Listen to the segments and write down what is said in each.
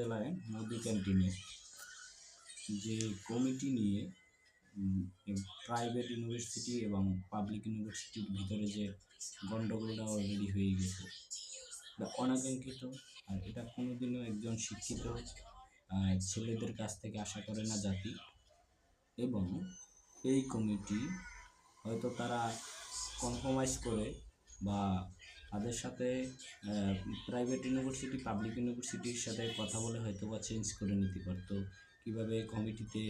জেলায় মোদি ক্যান্টিনে যে কমিটি নিয়ে প্রাইভেট ইউনিভার্সিটি এবং পাবলিক ইউনিভার্সিটির ভিতরে যে গণ্ডগোলটা অলরেডি হয়ে গেছে অনাকাঙ্ক্ষিত আর এটা কোনোদিনও একজন শিক্ষিত ছেলেদের কাছ থেকে আশা করে না জাতি এবং এই কমিটি হয়তো তারা কম্প্রোমাইজ করে বা তাদের সাথে প্রাইভেট ইউনিভার্সিটি পাবলিক ইউনিভার্সিটির সাথে কথা বলে হয়তো বা চেঞ্জ করে নিতে পারতো। কীভাবে কমিটিতে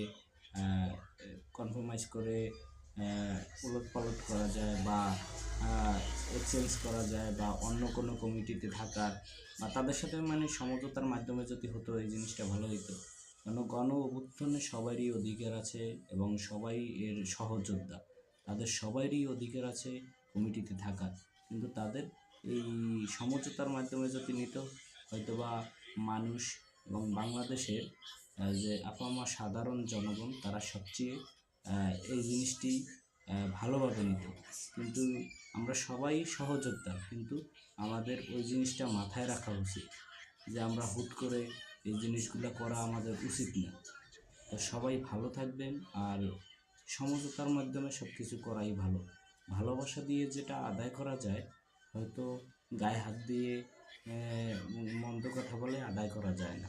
কনফার্মাইজ করে উলট পালট করা যায় বা এক্সচেঞ্জ করা যায় বা অন্য কোনো কমিটিতে থাকার বা তাদের সাথে মানে সমঝোতার মাধ্যমে যদি হতো এই জিনিসটা ভালো হতো কেন গণ অভ্যুত্থানে সবারই অধিকার আছে এবং সবাই এর সহযোদ্ধা। তাদের সবারই অধিকার আছে কমিটিতে থাকার। কিন্তু তাদের এই সমঝোতার মাধ্যমে যদি নিত, হয়তোবা মানুষ এবং বাংলাদেশের যে আপামা সাধারণ জনগণ, তারা সবচেয়ে এই জিনিসটি ভালোভাবে নিত। কিন্তু আমরা সবাই সহযোদ্ধা, কিন্তু আমাদের ওই জিনিসটা মাথায় রাখা উচিত যে আমরা হুট করে এই জিনিসগুলো করা আমাদের উচিত না। তো সবাই ভালো থাকবেন আর সমঝোতার মাধ্যমে সব কিছু করাই ভালো। ভালোবাসা দিয়ে যেটা আদায় করা যায় হয়তো গায়ে হাত দিয়ে মন্দ কথা বলে আদায় করা যায় না।